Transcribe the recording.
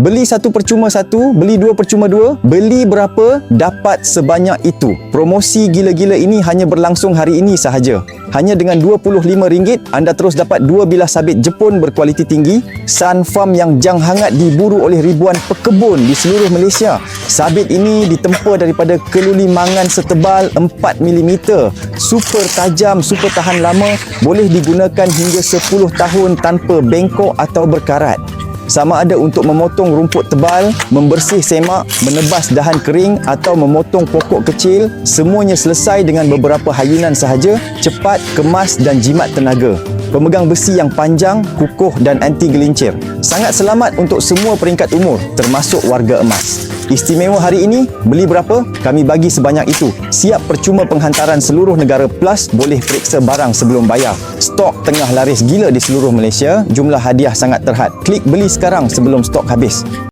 Beli satu percuma satu, beli dua percuma dua, beli berapa dapat sebanyak itu. Promosi gila-gila ini hanya berlangsung hari ini sahaja. Hanya dengan RM25 anda terus dapat dua bilah sabit Jepun berkualiti tinggi, Sun Farm yang jang hangat diburu oleh ribuan pekebun di seluruh Malaysia. Sabit ini ditempa daripada kelulimangan setebal 4mm. Super tajam, super tahan lama, boleh digunakan hingga 10 tahun tanpa bengkok atau berkarat sama ada untuk memotong rumput tebal, membersih semak, menebas dahan kering atau memotong pokok kecil, semuanya selesai dengan beberapa hayunan sahaja, cepat, kemas dan jimat tenaga. Pemegang besi yang panjang, kukuh dan anti gelincir. Sangat selamat untuk semua peringkat umur, termasuk warga emas. Istimewa hari ini, beli berapa? Kami bagi sebanyak itu. Siap percuma penghantaran seluruh negara plus boleh periksa barang sebelum bayar. Stok tengah laris gila di seluruh Malaysia, jumlah hadiah sangat terhad. Klik beli sekarang sebelum stok habis.